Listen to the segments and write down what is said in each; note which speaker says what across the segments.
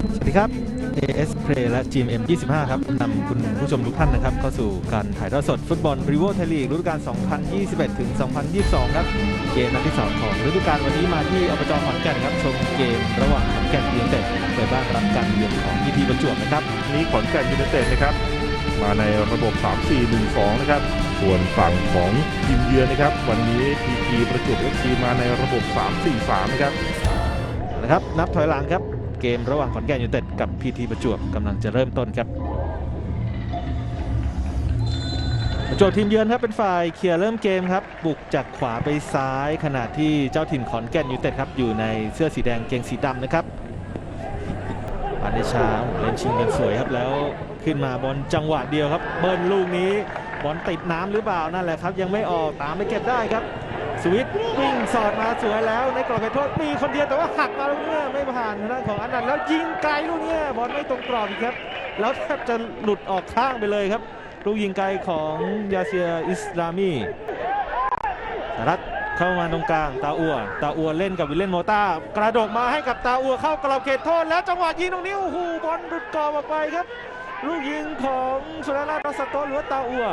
Speaker 1: สวัสดีครับ AS Play และ GMM 25 ครับนำคุณผู้ชมทุกท่านนะครับ เข้าสู่การถ่ายทอดสดฟุตบอลรีโวไทยลีกฤดูกาล 2021 ถึง 2022 ครับ เกมนัดที่ 2 ของฤดูกาลวันนี้มาที่อบจขอนแก่นครับ ชมเกมระหว่างขอนแก่นยูไนเต็ดเปิดบ้านรับการเยือนของพีทีประจวบนะครับ
Speaker 2: นี้ขอนแก่นยูไนเต็ดนะครับ มาในระบบ 3-4-1-2 นะครับ ส่วนฝั่งของทีมเยือนนะครับ วันนี้พีทีประจวบเอฟซีมาในระบบ 3-4-3 นะครับ
Speaker 1: นะครับ นับถอยหลังครับ เกมระหว่างขอนแก่นยูเต็ดกับพีทีประจวบกำลังจะเริ่มต้นครับ ประจวบทีมเยือนครับเป็นฝ่ายเคลียร์เริ่มเกมครับ บุกจากขวาไปซ้ายขณะที่เจ้าถิ่นขอนแก่นยูเต็ดครับอยู่ในเสื้อสีแดงเกงสีดำนะครับปานเดชาเล่นชิงกันสวยครับแล้วขึ้นมาบอลจังหวะเดียวครับ เบิ้ลลูกนี้บอลติดน้ำหรือเปล่านั่นแหละครับ ยังไม่ออกตามไปเก็บได้ครับ สวิตวิ่งสอดมาสวยแล้วในกรอบเขตโทษมีคนเดียวแต่ว่าหักมาลูกเนี้ยไม่ผ่านทางด้านของอันนันต์แล้วยิงไกลลูกเนี้ยบอลไม่ตรงกรอบอีกครับ แล้วแทบจะหลุดออกข้างไปเลยครับ ลูกยิงไกลของยาเซียอิสลามีสหรัฐเข้ามาตรงกลางตาอัวตาอัวเล่นกับวิลเลนโมต้ากระโดดมาให้กับตาอัวเข้ากรอบเขตโทษแล้วจังหวะยิงตรงนี้โอ้โหบอลหลุดกรอบออกไปครับ ลูกยิงของสุรราชรัสโตหรือว่าตาอัว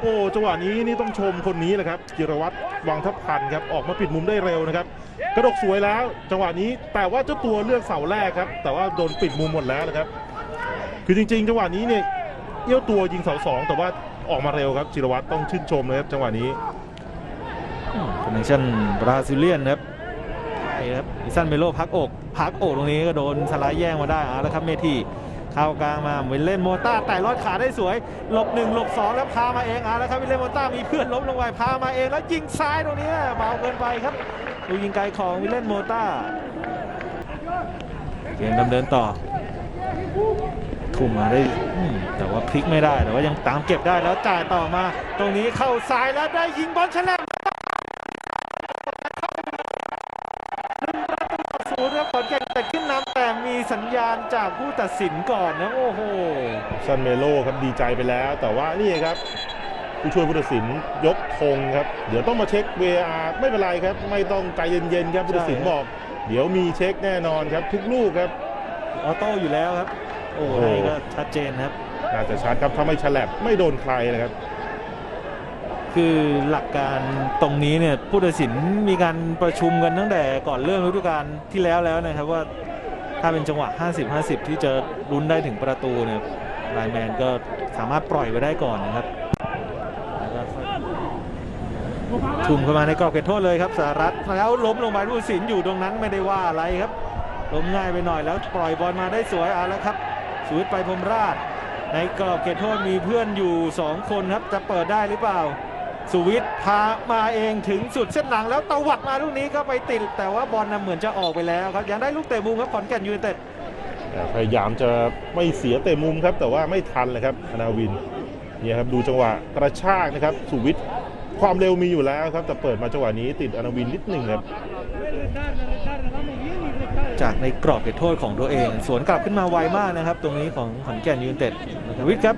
Speaker 2: โอ้จังหวะนี้นี่ต้องชมคนนี้แหละครับจิรวัตรวังทัพพันครับออกมาปิดมุมได้เร็วนะครับ กระดกสวยแล้ว จังหวะนี้แต่ว่าเจ้าตัวเลือกเสาแรกครับ แต่ว่าโดนปิดมุมหมดแล้วนะครับ คือจริง ๆ จังหวะนี้เนี่ยเอี้ยวตัวยิงเสาสองแต่ว่าออกมาเร็วครับจิรวัตรต้องชื่นชมนะครับจังหวะนี้
Speaker 1: คอนเนคชั่นบราซิเลียนครับไอ้ครับอิซันเมโลพักอกพักอกตรงนี้ก็โดนสไลด์แย่งมาได้เอาแล้วครับเมที เข้ากลางมาวิลเล่นโมต้าแต่ลอดขาได้สวย หลบหนึ่งหลบสองแล้วพามาเองเอาแล้วครับวิลเล่นโมต้ามีเพื่อนล้มลงไปพามาเองแล้วยิงซ้ายตรงนี้เบาเกินไปครับลูยิงไกลของวิลเล่นโมต้าเกมดำเนินต่อทุ่มมาได้แต่ว่าพลิกไม่ได้แต่ว่ายังตามเก็บได้แล้วจ่ายต่อมา ตรงนี้เข้าซ้ายแล้วได้ยิงบอลฉลับศูนย์ครับขอนแก่นแต่ขึ้นนำ มีสัญญาณจากผู้ตัดสินก่อนนะโอ้โห
Speaker 2: ซันเมโลครับดีใจไปแล้ว แต่ว่านี่ครับ ผู้ช่วยผู้ตัดสินยกธงครับ เดี๋ยวต้องมาเช็ค VAR ไม่เป็นไรครับ ไม่ต้องใจเย็นๆครับผู้ตัดสิน
Speaker 1: ใช่
Speaker 2: บอก เดี๋ยวมีเช็คแน่นอนครับ ทุกลูกครับ
Speaker 1: ออโต้อยู่แล้วครับ โอ้
Speaker 2: โอ้โห
Speaker 1: ให้ก็ชัดเจนครับ
Speaker 2: น่าจะชัดครับถ้าไม่ฉลับไม่โดนใครนะครับ
Speaker 1: คือหลักการตรงนี้เนี่ยผู้ตัดสินมีการประชุมกันตั้งแต่ก่อนเริ่มฤดูกาลที่แล้วแล้วนะครับว่า ถ้าเป็นจังหวะ 50-50 ที่จะลุ้นได้ถึงประตูเนี่ยไลน์แมนก็สามารถปล่อยไว้ได้ก่อนนะครับทุ่มเข้ามาในกรอบเขตโทษเลยครับสหรัฐแล้วล้มลงไปผู้สินอยู่ตรงนั้นไม่ได้ว่าอะไรครับล้มง่ายไปหน่อยแล้วปล่อยบอลมาได้สวยเอาแล้วครับสวิตไปพรมราช ในกรอบเขตโทษมีเพื่อนอยู่ 2 คนครับจะเปิดได้หรือเปล่า สุวิทย์พามาเองถึงสุดเส้นหลังแล้วตวัดมาลูกนี้ก็ไปติด แต่ว่าบอลน่ะเหมือนจะออกไปแล้วครับยังได้ลูกเตะมุมครับขอนแก่นยูไนเต็ด
Speaker 2: พยายามจะไม่เสียเตะมุมครับ แต่ว่าไม่ทันเลยครับอนาวินเนี่ยครับดูจังหวะกระชากนะครับสุวิทย์ความเร็วมีอยู่แล้วครับแต่เปิดมาจังหวะนี้ติดอนาวินนิดหนึ่งครับ
Speaker 1: จากในกรอบเขตโทษของตัวเอง สวนกลับขึ้นมาไวมากนะครับ ตรงนี้ของขอนแก่นยูไนเต็ดสุวิทย์ครับ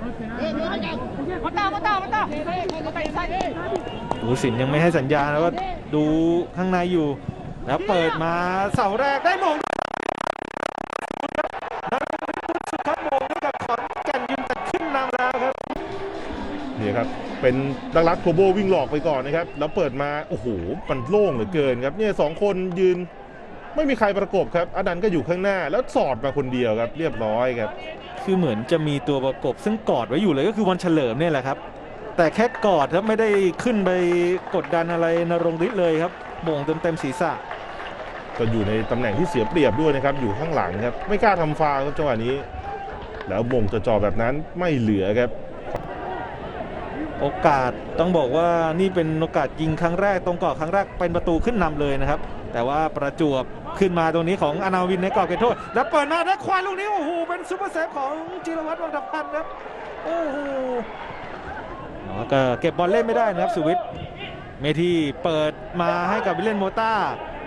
Speaker 1: หูสินยังไม่ให้สัญญาณแล้วก็ดูข้างในอยู่ แล้วเปิดมาเสาแรกได้มงสุดครับมงให้กับขอดแกนยืนแตะขึ้นนำครับ
Speaker 2: นี่ครับเป็นดักลักโทโบวิ่งหลอกไปก่อนนะครับ แล้วเปิดมา โอ้โหมันโล่งเหลือเกินครับเนี่ยสองคนยืน ไม่มีใครประกบครับอดันก็อยู่ข้างหน้าแล้วสอดมาคนเดียวครับ เรียบร้อยครับ
Speaker 1: คือเหมือนจะมีตัวประกบ ซึ่งกอดไว้อยู่เลยก็คือวันเฉลิมเนี่ยแหละครับ แต่แค่กอดครับไม่ได้ขึ้นไปกดดันอะไรนรงฤทธิ์เลยครับโบ่งเต็มเต็มๆศีรษะ
Speaker 2: ก็อยู่ในตำแหน่งที่เสียเปรียบด้วยนะครับ อยู่ข้างหลังครับ ไม่กล้าทำฟาวล์ครับจังหวะนี้ แล้วมงจะจ่อแบบนั้นไม่เหลือครับ
Speaker 1: โอกาสต้องบอกว่านี่เป็นโอกาสยิงครั้งแรกตรงกรอบครั้งแรกเป็นประตูขึ้นนำเลยนะครับ แต่ว่าประจวบ ขึ้นมาตรงนี้ของอนาวินในกรอบเขตโทษ แล้วเปิดมาได้ควายลูกนี้โอ้โหเป็นซูเปอร์เซฟของจิรวัตรวังทัพพันธ์ครับโอ้โหอ๋อก็เก็บบอลเล่นไม่ได้นะครับสุวิทย์เมทีเปิดมาให้กับวิลเลนโมต้า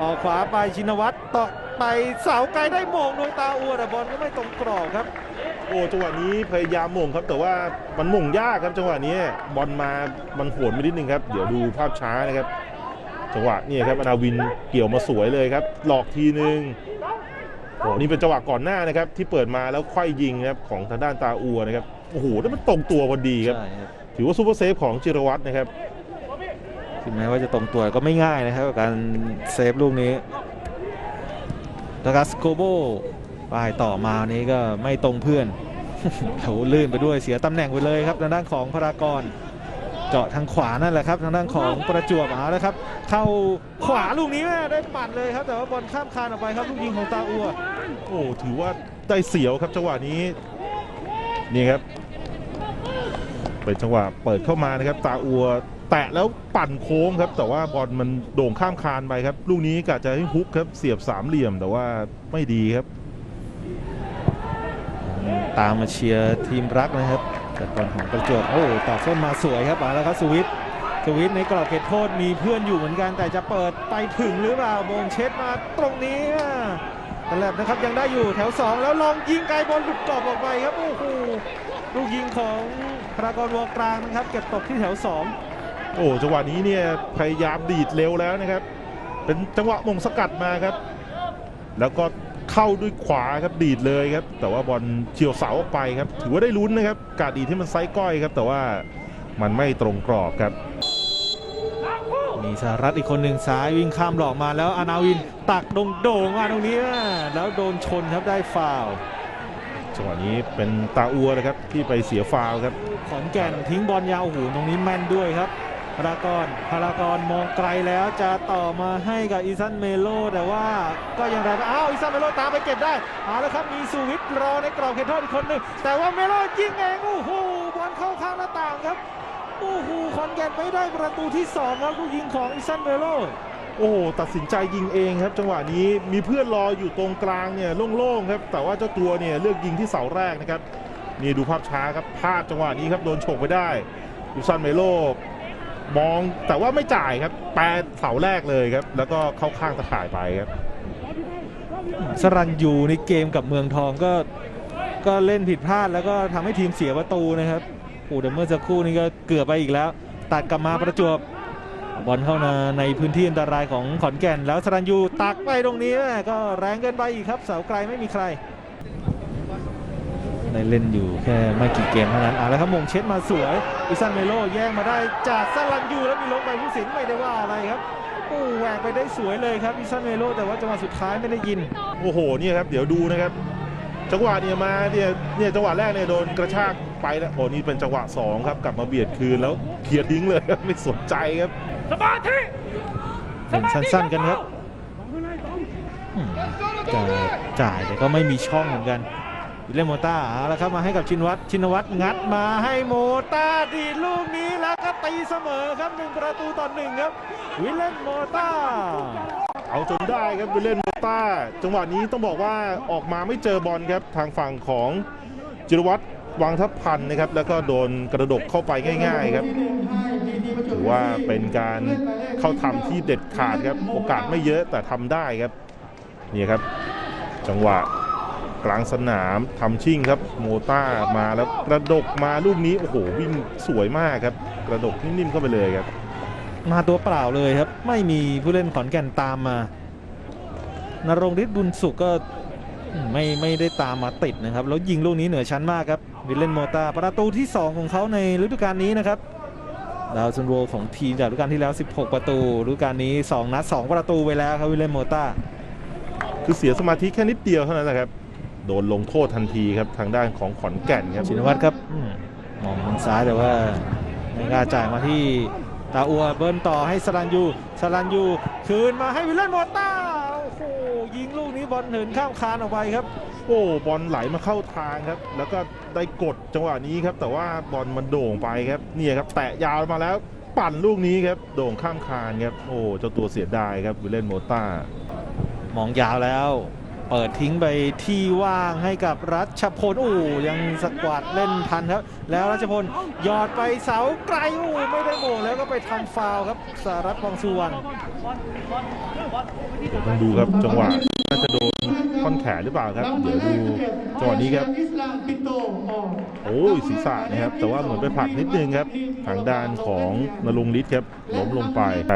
Speaker 1: ออกขวาไปชินวัตรต่อไปเสาไกลได้โมงโดยตาอัวแต่บอลก็ไม่ตรงกรอบครับ
Speaker 2: โอ้จังหวะนี้พยายามหม่งครับ แต่ว่ามันหม่งยากครับจังหวะนี้บอลมามันโหนไปนิดนึงครับ เดี๋ยวดูภาพช้านะครับ จังหวะนี่ครับอนาวินเกี่ยวมาสวยเลยครับ หลอกทีนึงโอ้นี่เป็นจังหวะก่อนหน้านะครับ ที่เปิดมาแล้วไขว้ยิงครับของทางด้านตาอัวนะครับโอ้โหแล้วมันตรงตัวพอดีครับ
Speaker 1: ใช่ครับ
Speaker 2: ถือว่าซูเปอร์เซฟของจิรวัตรนะครับ
Speaker 1: ถึงแม้ว่าจะตรงตัวก็ไม่ง่ายนะครับกับการเซฟลูกนี้ดากัสโกโบป้ายต่อมานี้ก็ไม่ตรงเพื่อนเขาลื่นไปด้วยเสียตำแหน่งไปเลยครับทางด้านของพารากร เจาะทางขวานั่นแหละครับทางด้านของประจวบเอาแล้วครับ เข้าขวาลูกนี้แม่ได้ปัดเลยครับ แต่ว่าบอลข้ามคานออกไปครับลูกยิงของตาอัว
Speaker 2: โอ้ถือว่าได้เสียวครับจังหวะนี้นี่ครับเป็นจังหวะเปิดเข้ามานะครับ ตาอัวแตะแล้วปั่นโค้งครับ แต่ว่าบอลมันโด่งข้ามคานไปครับ ลูกนี้กะจะให้ฮุกครับเสียบสามเหลี่ยมแต่ว่าไม่ดีครับ
Speaker 1: ตามมาเชียร์ทีมรักนะครับ จากบอลของประจวบโอ้ต่อส้นมาสวยครับมาแล้วครับสวิตสวิตในกรอบเขตโทษมีเพื่อนอยู่เหมือนกัน แต่จะเปิดไปถึงหรือเปล่าโมงเช็ดมาตรงนี้อะแต่แลบนะครับยังได้อยู่แถว 2 แล้วลองยิงไกลบอลหลุดกรอบออกไปครับโอ้โหลูกยิงของพรากรวงกลางนะครับเก็บตกที่แถว 2
Speaker 2: โอ้จังหวะนี้เนี่ยพยายามดีดเร็วแล้วนะครับ เป็นจังหวะมงสกัดมาครับ แล้วก็ เข้าด้วยขวาครับดีดเลยครับ แต่ว่าบอลเฉียวเสาออกไปครับ ถือว่าได้ลุ้นนะครับ การดีดที่มันไซส์ก้อยครับ แต่ว่ามันไม่ตรงกรอบครับ
Speaker 1: มีสหรัฐอีกคนหนึ่งซ้ายวิ่งข้ามหลอกมาแล้วอานาวินตักโด่งๆมาตรงนี้อะแล้วโดนชนครับได้ฟาวล์
Speaker 2: จังหวะนี้เป็นตาอัวนะครับที่ไปเสียฟาวล์ครับ
Speaker 1: ขอนแก่นทิ้งบอลยาวโอ้โหตรงนี้แม่นด้วยครับ พารากอนพารากอนมองไกลแล้วจะต่อมาให้กับอีซันเมโล แต่ว่าก็ยังไรอ้าวอีซันเมโลตามไปเก็บได้เอาแล้วครับมีสูวิทรอในกรอบเขตโทษอีกคนหนึ่งแต่ว่าเมโลยิงเองโอ้โหบอลเข้าข้างหน้าต่างครับโอ้โหขอนแกนไม่ได้ประตูที่สองครับลูกยิงของอีซันเมโล
Speaker 2: โอ้โหตัดสินใจยิงเองครับ จังหวะนี้มีเพื่อนรออยู่ตรงกลางเนี่ยโล่งๆครับ แต่ว่าเจ้าตัวเนี่ยเลือกยิงที่เสาแรกนะครับนี่ดูภาพช้าครับพลาดจังหวะนี้ครับโดนฉกไปได้ยูซันเมโล มองแต่ว่าไม่จ่ายครับ แปรเสาแรกเลยครับ แล้วก็เข้าข้างตะข่ายไปครับ
Speaker 1: สรันยูในเกมกับเมืองทองก็ก็เล่นผิดพลาดแล้วก็ทำให้ทีมเสียประตูนะครับโอ้แต่เมื่อสักครู่นี้ก็เกือบไปอีกแล้ว ตัดกลับมาประจวบบอลเข้ามาในพื้นที่อันตรายของขอนแก่น แล้วสรันยูตักไปตรงนี้ก็แรงเกินไปอีกครับ เสาไกลไม่มีใคร ได้เล่นอยู่แค่ไม่กี่เกมเท่านั้นอะแล้วครับมงเช็ดมาสวยอิซันเมโลแย่งมาได้จากสรันยูแล้วมีลงไปผู้สินไม่ได้ว่าอะไรครับโอ้แหวกไปได้สวยเลยครับอิซันเมโลแต่ว่าจังหวะสุดท้ายไม่ได้ยิน
Speaker 2: โอ้โหเนี่ยครับเดี๋ยวดูนะครับ จังหวะเนี่ยมาเนี่ยเนี่ยจังหวะแรกเนี่ยโดนกระชากไปแล้วโอ้นี่เป็นจังหวะสองครับกลับมาเบียดคืนแล้วเคลียร์ทิ้งเลยครับไม่สนใจครับ
Speaker 3: สมาธิ
Speaker 1: เล่นสั้นๆกันครับอืมจะจ่ายแต่ก็ไม่มีช่องเหมือนกัน วิลเล่มโมต้าเอาละครับมาให้กับชินวัตรชินวัตรงัดมาให้โมต้าดีลูกนี้แล้วก็ตีเสมอครับหนึ่งประตูต่อหนึ่งครับ วิลเล่มโมต้า
Speaker 2: เอาจนได้ครับไปเล่โมต้าจังหวะนี้ต้องบอกว่าออกมาไม่เจอบอลครับทางฝั่งของจิรวัตรวังทัพพันนะครับ แล้วก็โดนกระดกเข้าไปง่าย ๆ ครับถือว่าเป็นการเข้าทำที่เด็ดขาดครับ โอกาสไม่เยอะแต่ทำได้ครับ นี่ครับ จังหวะ กลางสนามทำชิ่งครับโมต้ามาแล้วกระดกมาลูกนี้โอ้โหวิ่งสวยมากครับ กระดกนิ่มๆเข้าไปเลยครับ
Speaker 1: มาตัวเปล่าเลยครับ ไม่มีผู้เล่นขอนแก่นตามมานรงฤทธิ์บุญสุขก็ไม่ไม่ได้ตามมาติดนะครับ แล้วยิงลูกนี้เหนือชั้นมากครับวิลเลนโมตาประตูที่ 2 ของเขาในฤดูกาลนี้นะครับดาวซันโวของทีมจากฤดูกาลที่แล้ว 16 ประตูฤดูกาลนี้ 2 นัด 2 ประตูไปแล้วครับวิลเลนโมตา
Speaker 2: คือเสียสมาธิแค่นิดเดียวเท่านั้นแหละครับ โดนลงโทษทันทีครับทางด้านของขอนแก่นครับ
Speaker 1: ชินวัตรครับอืมมองทางซ้ายแต่ว่าไม่กล้าจ่ายมาที่ตาอัวเบิร์นต่อให้สรันยูสรันยูคืนมาให้วิลเลนโมตาโอ้โหยิงลูกนี้บอลเหินข้ามคานออกไปครับ
Speaker 2: โอ้บอลไหลมาเข้าทางครับ แล้วก็ได้กดจังหวะนี้ครับ แต่ว่าบอลมันโด่งไปครับเนี่ยครับ แตะยาวมาแล้วปั่นลูกนี้ครับโด่งข้ามคานครับโอ้เจ้าตัวเสียดายครับวิลเลนโมต้า
Speaker 1: มองยาวแล้ว เปิดทิ้งไปที่ว่างให้กับรัชพลโอ้ยังสกวาดเล่นทันครับ แล้วรัชพลหยอดไปเสาไกลโอ้ไม่ได้โมงแล้วก็ไปทำฟาวครับสารัตน์วังสุวรรณ
Speaker 2: ต้องดูครับจังหวะน่าจะโดนท่อนแขนหรือเปล่าครับ เดี๋ยวดูจังหวะนี้ครับโอ้ยศีรษะนะครับ แต่ว่าเหมือนไปผลักนิดนึงครับทางด้านของนรงฤทธิ์ครับล้มลงไปไป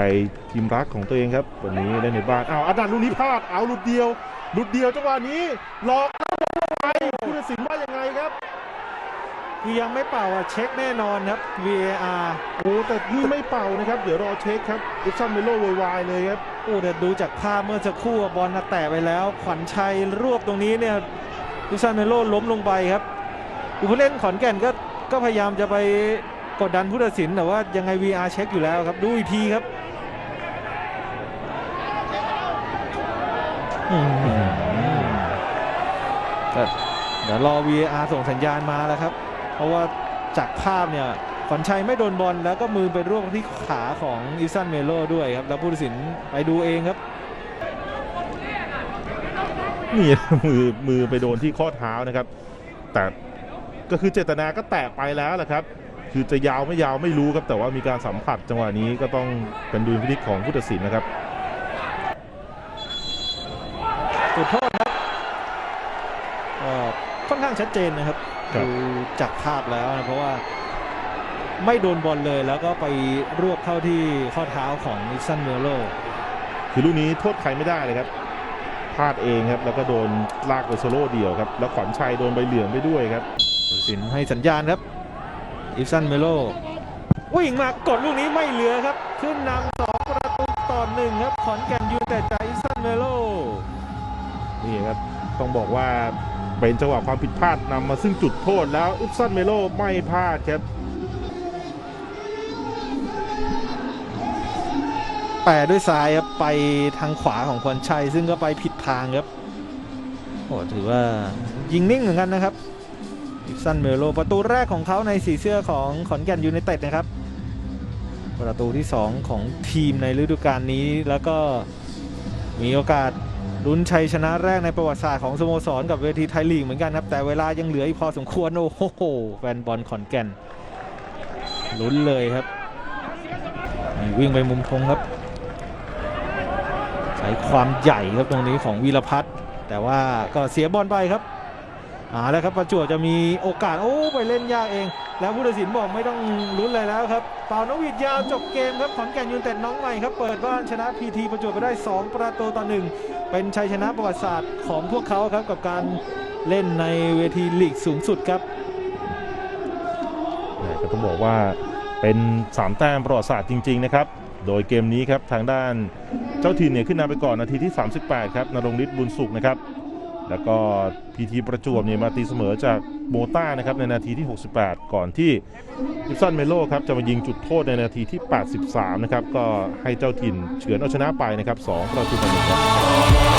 Speaker 2: ทีมรักของตัวเองครับ วันนี้เล่นในบ้านอ้าวอาดันลูกนี้พลาดเอาลูกเดียว หลุดเดียวจังหวะนี้หลอกแล้วบอลไปผู้ตัดสินว่ายังไงครับ
Speaker 1: คือยังไม่เป่าอะเช็คแน่นอนครับ VAR
Speaker 2: โอ้แต่นี่ไม่เป่านะครับ เดี๋ยวรอเช็คครับอิฟซันเมโลโวยวายเลยครับ
Speaker 1: โอ้แต่ดูจากภาพเมื่อสักครู่อะบอลน่ะแตะไปแล้ว ขวัญชัยรวบตรงนี้เนี่ยดิซันเมโลล้มลงไปครับผู้เล่นขอนแก่นก็ก็พยายามจะไปกดดันผู้ตัดสินแต่ว่ายังไง VR เช็คอยู่แล้วครับ ดูอีกทีครับอืมแต่ เดี๋ยวรอ VR ส่งสัญญาณมาแล้วครับ เพราะว่าจากภาพเนี่ยขวัญชัยไม่โดนบอลแล้วก็มือไปรวบที่ขาของอิซันเมโลด้วยครับ แล้วผู้ตัดสินไปดูเองครับ
Speaker 2: นี่ มือมือไปโดนที่ข้อเท้านะครับ แต่ก็คือเจตนาก็แตะไปแล้วแหละครับ คือจะยาวไม่ยาวไม่รู้ครับ แต่ว่ามีการสัมผัสจังหวะนี้ก็ต้องเป็นดุลพินิจของผู้ตัดสินนะครับ
Speaker 1: จุดโทษครับเอ่อค่อนข้างชัดเจนนะครับ
Speaker 2: ครับ
Speaker 1: ดูจากภาพแล้วนะเพราะว่าไม่โดนบอลเลยแล้วก็ไปรวบเข้าที่ข้อเท้าของนิสันเมโล
Speaker 2: คือลูกนี้โทษใครไม่ได้เลยครับพลาดเองครับแล้วก็โดนลากไปโซโล่เดียวครับแล้วขวัญชัยโดนใบเหลืองไปด้วยครับ
Speaker 1: ผู้ตัดสินให้สัญญาณครับอิสันเมโลวิ่งมากดลูกนี้ไม่เหลือครับ ขึ้นนำสองประตูต่อหนึ่งครับขอนแก่นยูไนเต็ดจากอิสันเมโล
Speaker 2: นี่ครับต้องบอกว่า เป็นจังหวะความผิดพลาดนำมาซึ่งจุดโทษแล้วอิฟซันเมโลไม่พลาดครับ
Speaker 1: แปรด้วยซ้ายครับไปทางขวาของขวัญชัย ซึ่งก็ไปผิดทางครับโอ้ถือว่ายิงนิ่งเหมือนกันนะครับอิฟซันเมโลประตูแรกของเขาในสีเสื้อของขอนแก่นยูไนเต็ดนะครับ ประตูที่ 2 ของทีมในฤดูกาลนี้แล้วก็มีโอกาส ลุ้นชัยชนะแรกในประวัติศาสตร์ของสโมสรกับเวทีไทยลีกเหมือนกันครับ แต่เวลายังเหลืออีกพอสมควร โอ้โห แฟนบอลขอนแก่นลุ้นเลยครับ วิ่งไปมุมธงครับ ใช้ความใหญ่ครับตรงนี้ของวีรพัฒน์แต่ว่าก็เสียบอลไปครับอ่าแล้วครับประจวบจะมีโอกาสโอ้ไปเล่นยากเอง แล้วผู้ตัดสินบอกไม่ต้องลุ้นเลยแล้วครับเป่านกหวีดยาวจบเกมครับขอนแก่นยูนเต็ดน้องใหม่ครับเปิดบ้านชนะพีทีประจวบไปได้ 2 ประตูต่อหนึ่งเป็นชัยชนะประวัติศาสตร์ของพวกเขาครับกับการเล่นในเวทีลีกสูงสุดครับ
Speaker 2: ก็ต้องบอกว่าเป็น 3 แต้มประวัติศาสตร์จริง ๆ นะครับ โดยเกมนี้ครับทางด้านเจ้าถิ่นเนี่ยขึ้นนำไปก่อนนาทีที่ 38 ครับนรงฤทธิ์บุญสุขนะครับ แล้วก็พีทีประจวบเนี่ยมาตีเสมอจากโมต้านะครับในนาทีที่ 68 ก่อนที่อิปซันเมโลครับจะมายิงจุดโทษในนาทีที่ 83 นะครับ ก็ให้เจ้าถิ่นเฉือนเอาชนะไปนะครับ 2 ประตูต่อหนึ่งครับ